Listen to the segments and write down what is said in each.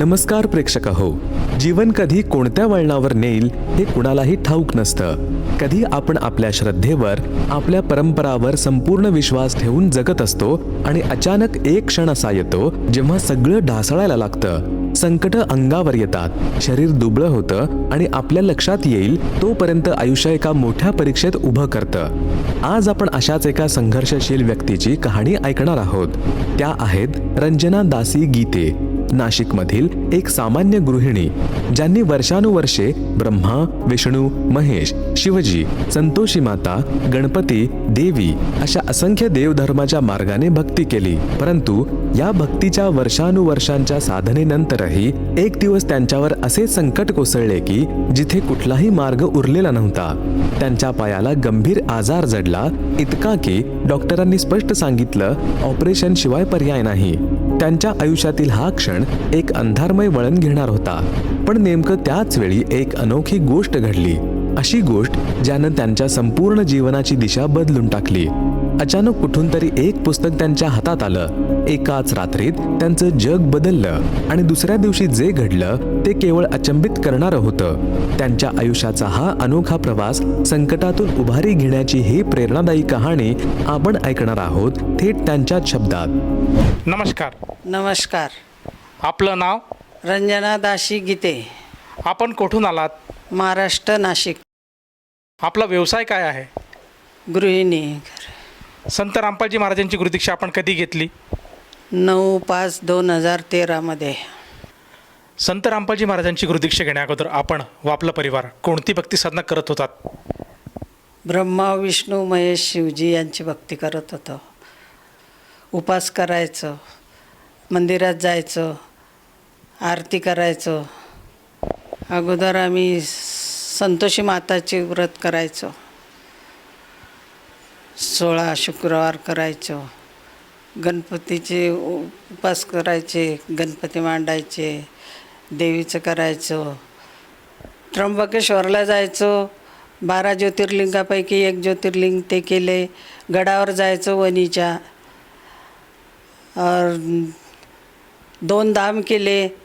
नमस्कार प्रेक्षक हो जीवन कधी कोणत्या वळणावर नेईल हे कुणालाही ठाऊक नसतं. कधी आपण आपल्या श्रद्धेवर आपल्या परंपरावर संपूर्ण विश्वास ठेवून जगत असतो आणि अचानक एक क्षण असा येतो जेव्हा सगळं ढासळायला लागतं. संकट अंगावर येतात शरीर दुबळं होतं आणि आपल्या लक्षात येईल तोपर्यंत आयुष्य एका मोठ्या परीक्षेत उभं करतं. आज आपण अशाच एका संघर्षशील व्यक्तीची कहाणी ऐकणार आहोत. त्या आहेत रंजना दासी गीते. नाशिकमधील एक सामान्य गृहिणी ज्यांनी वर्षानुवर्षे ब्रह्मा विष्णू महेश शिवजी संतोषी माता गणपती देवी अशा असंख्य देवधर्माच्या मार्गाने भक्ती केली. परंतु या भक्तीच्या वर्षानुवर्षांच्या साधनेनंतरही एक दिवस त्यांच्यावर असे संकट कोसळले की जिथे कुठलाही मार्ग उरलेला नव्हता त्यांच्या पायाला गंभीर आजार जडला इतका की डॉक्टरांनी स्पष्ट सांगितलं ऑपरेशन शिवाय पर्याय नाही. त्यांच्या आयुष्यातील हा क्षण एक अंधारमय वळण घेणार होता. पण नेमकं त्याच वेळी एक अनोखी गोष्ट घडली. अशी गोष्ट ज्यानं त्यांच्या संपूर्ण जीवनाची दिशा बदलून टाकली. अचानक कुठून तरी एक पुस्तक त्यांच्या हातात आलं. एकाच रात्रीत त्यांचं जग बदललं आणि दुसऱ्या दिवशी जे घडलं ते केवळ अचंबित करणारं होतं. त्यांच्या आयुष्याचा हा अनोखा प्रवास संकटातून उभारी घेण्याची ही प्रेरणादायी कहाणी आपण ऐकणार आहोत थेट त्यांच्याच शब्दात. नमस्कार. नमस्कार. आपलं नाव? रंजना दाशी गीते. आपण कुठून आलात? महाराष्ट्र नाशिक. आपला व्यवसाय काय आहे? गृहिणी. संत रामपालजी महाराजांची गुरुदीक्षा आपण कधी घेतली? नऊ पाच दोन हजार तेरामध्ये संत रामपालजी महाराजांची गुरुदीक्षा घेण्याअगोदर आपण व आपला परिवार कोणती भक्ती साधना करत होतात? ब्रह्मा विष्णू महेश शिवजी यांची भक्ती करत होतो. उपास करायचं मंदिरात जायचं आरती करायचो. अगोदर आम्ही संतोषी माताचे व्रत करायचो. सोळा शुक्रवार करायचो. गणपतीचे उपास करायचे गणपती मांडायचे देवीचं करायचो. त्र्यंबकेश्वरला जायचो. बारा ज्योतिर्लिंगापैकी एक ज्योतिर्लिंग ते केले. गडावर जायचो वणीच्या. दोन धाम केले.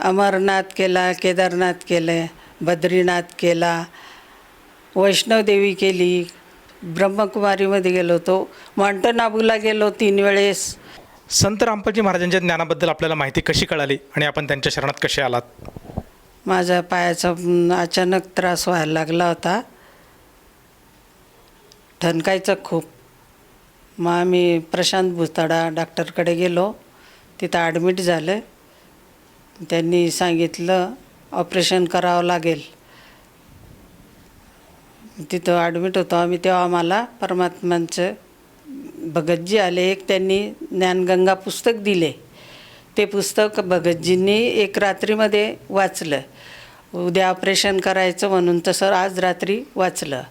अमरनाथ केला केदारनाथ केले बद्रीनाथ केला वैष्णवदेवी केली ब्रह्मकुमारीमध्ये गेलो होतो माउंटन आबूला गेलो तीन वेळेस. संत रामपालजी महाराजांच्या ज्ञानाबद्दल आपल्याला माहिती कशी कळाली आणि आपण त्यांच्या शरणात कसे आलात? माझ्या पायाचा अचानक त्रास व्हायला लागला होता. ठणकायचं खूप. मग आम्ही प्रशांत भुताडा डॉक्टरकडे गेलो. तिथं ॲडमिट झालं. त्यांनी सांगितलं ऑपरेशन करावं लागेल. तिथं ॲडमिट होतो आम्ही तेव्हा आम्हाला परमात्म्यांचं भगतजी आले. एक त्यांनी ज्ञानगंगा पुस्तक दिले. ते पुस्तक भगतजींनी एक रात्रीमध्ये वाचलं. उद्या ऑपरेशन करायचं म्हणून तसं आज रात्री वाचलं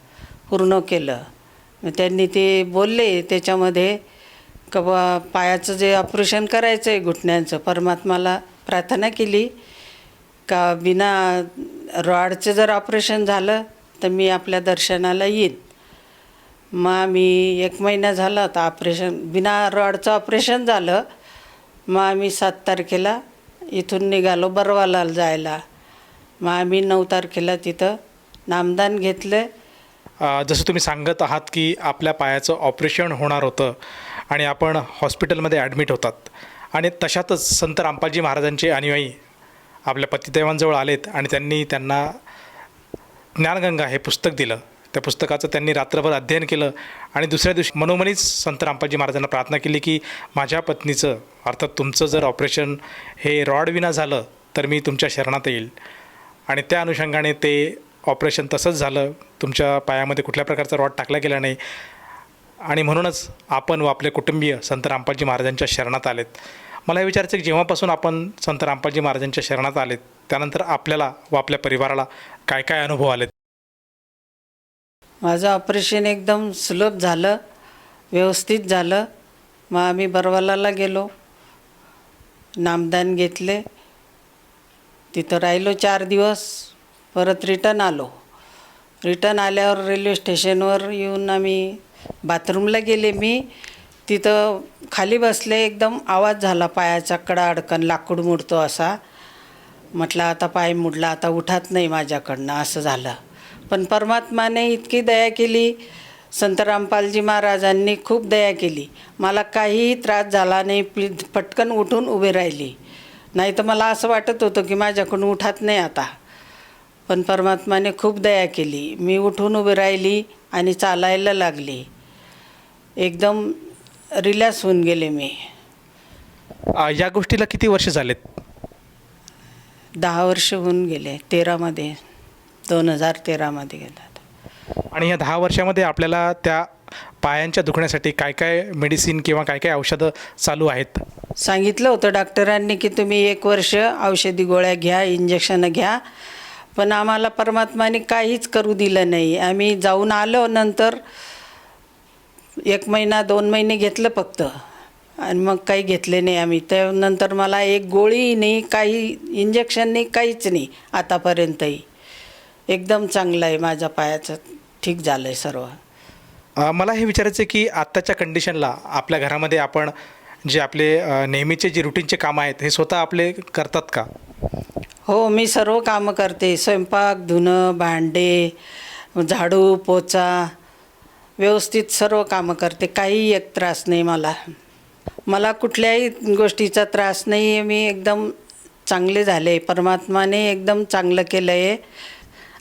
पूर्ण केलं. मग त्यांनी ते बोलले त्याच्यामध्ये का बा पायाचं जे ऑपरेशन करायचं आहे घुटण्यांचं परमात्माला प्रार्थना केली का बिना रॉडचं जर ऑपरेशन झालं तर मी आपल्या दर्शनाला येईन. मग आम्ही एक महिना झाला होता ऑपरेशन बिना रॉडचं ऑपरेशन झालं मग आम्ही सात तारखेला इथून निघालो बरवाला जायला. मग आम्ही नऊ तारखेला तिथं नामदान घेतलं जसं तुम्ही सांगत आहात की आपल्या पायाचं ऑपरेशन होणार होतं आणि आपण हॉस्पिटलमध्ये ॲडमिट होतात. आणि तशातच संत रामपालजी महाराजांचे अनुयायी आपल्या पतिदेवांजवळ आलेत आणि त्यांनी त्यांना ज्ञानगंगा हे पुस्तक दिलं. त्या पुस्तकाचं त्यांनी रात्रभर अध्ययन केलं आणि दुसऱ्या दिवशी मनोमनीच संत रामपालजी महाराजांना प्रार्थना केली की माझ्या पत्नीचं अर्थात तुमचं जर ऑपरेशन हे रॉडविना झालं तर मी तुमच्या शरणात येईल. आणि त्या अनुषंगाने ते ऑपरेशन तसंच झालं. तुमच्या पायामध्ये कुठल्या प्रकारचा रॉड टाकला गेला नाही. आणि म्हणूनच आपण व आपले कुटुंबीय संत रामपालजी महाराजांच्या शरणात आलेत. मला हे विचारायचं की जेव्हापासून आपण संत रामपालजी महाराजांच्या शरणात आलेत त्यानंतर आपल्याला व आपल्या परिवाराला काय काय अनुभव आलेत? माझं ऑपरेशन एकदम सुलभ झालं व्यवस्थित झालं. मग आम्ही बरवालाला गेलो. नामदान घेतले. तिथं राहिलो चार दिवस. परत रिटर्न आलो. रिटर्न आल्यावर रेल्वे स्टेशनवर येऊन आम्ही बाथरूमला गेले मी. तिथं खाली बसले एकदम आवाज झाला पायाचा कडा अडकन लाकूड मुडतो असा. म्हटलं आता पाय मुडला आता उठात नाही माझ्याकडनं असं झालं. पण परमात्माने इतकी दया केली. संत रामपालजी महाराजांनी खूप दया केली. मला काहीही त्रास झाला नाही पी पटकन उठून उभे राहिली. नाही तर मला असं वाटत होतं की माझ्याकडून उठात नाही आता. पण परमात्माने खूप दया केली. मी उठून उभी राहिली आणि चालायला लागली. एकदम रिलॅक्स होऊन गेले मी. अ, या गोष्टीला किती वर्ष झालेत? दहा वर्ष होऊन गेले. तेरामध्ये दोन हजार तेरामध्ये गेला आणि या दहा वर्षामध्ये आपल्याला त्या पायांच्या दुखण्यासाठी काय काय मेडिसिन किंवा काय काय औषधं चालू आहेत? सांगितलं होतं डॉक्टरांनी की तुम्ही एक वर्ष औषधी गोळ्या घ्या इंजेक्शन घ्या. पण आम्हाला परमात्माने काहीच करू दिलं नाही. आम्ही जाऊन आलो नंतर एक महिना दोन महिने घेतलं फक्त. आणि मग काही घेतले नाही आम्ही. त्यानंतर मला एक गोळी नाही काही इंजेक्शन नाही काहीच नाही आतापर्यंतही. एकदम चांगलं आहे माझ्या पायाचं. ठीक झालं आहे सर्व मला हे विचारायचं आहे की आत्ताच्या कंडिशनला आपल्या घरामध्ये आपण जे आपले नेहमीचे जे रुटीनचे कामं आहेत हे स्वतः आपले करतात का? हो मी सर्व कामं करते. स्वयंपाक धुणं भांडे झाडू पोचा व्यवस्थित सर्व कामं करते. काही एक त्रास नाही मला. मला कुठल्याही गोष्टीचा त्रास नाही आहे मी एकदम चांगले झाले. परमात्माने एकदम चांगलं केलं आहे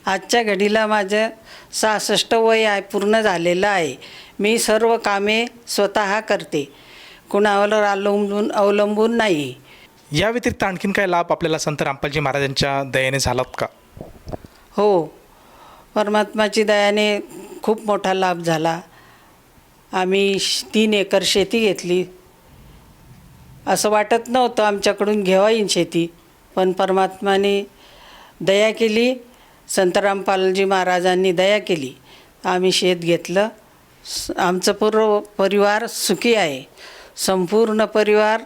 आजच्या घडीला माझं सहासष्ट वय आहे पूर्ण झालेलं आहे. मी सर्व कामे स्वतः करते. कुणावर अवलंबून अवलंबून नाही. या व्यतिरिक्त आणखीन काय लाभ आपल्याला संत रामपालजी महाराजांच्या दयाने झालात का? हो. परमात्माची दयाने खूप मोठा लाभ झाला. आम्ही तीन एकर शेती घेतली. असं वाटत नव्हतं आमच्याकडून घेवा येईन शेती पण परमात्माने दया केली. संत रामपालजी महाराजांनी दया केली. आम्ही शेत घेतलं. स- आमचं पूर्व परिवार सुखी आहे. संपूर्ण परिवार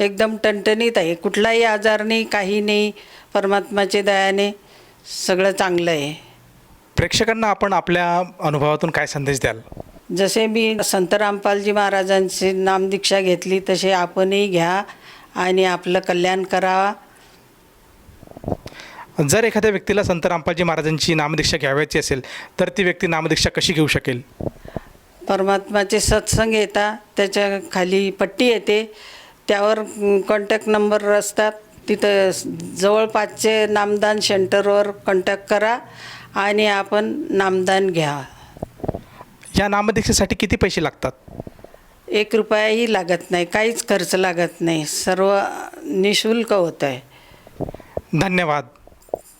एकदम टणटणीत आहे. कुठलाही आजार नाही काही नाही परमात्माच्या दयाने सगळं चांगलं आहे. प्रेक्षकांना आपण आपल्या अनुभवातून काय संदेश द्याल? जसे मी संत रामपालजी महाराजांची नामदीक्षा घेतली तसे आपणही घ्या आणि आपलं कल्याण करावा जर एखाद्या व्यक्तीला संत रामपालजी महाराजांची नामदीक्षा घ्यावयाची असेल तर ती व्यक्ती नामदीक्षा कशी घेऊ शकेल? परमात्माचे सत्संग येतात त्याच्याखाली पट्टी येते. त्यावर कॉन्टॅक्ट नंबर असतात. तिथं जवळपासचे नामदान सेंटरवर कॉन्टॅक्ट करा आणि आपण नामदान घ्या. या नामदीक्षेसाठी किती पैसे लागतात? एक रुपयाही लागत नाही काहीच खर्च लागत नाही. सर्व निशुल्क होतं आहे धन्यवाद.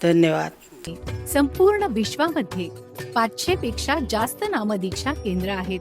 धन्यवाद. संपूर्ण विश्वामध्ये पाचशे पेक्षा जास्त नामदीक्षा केंद्र आहेत.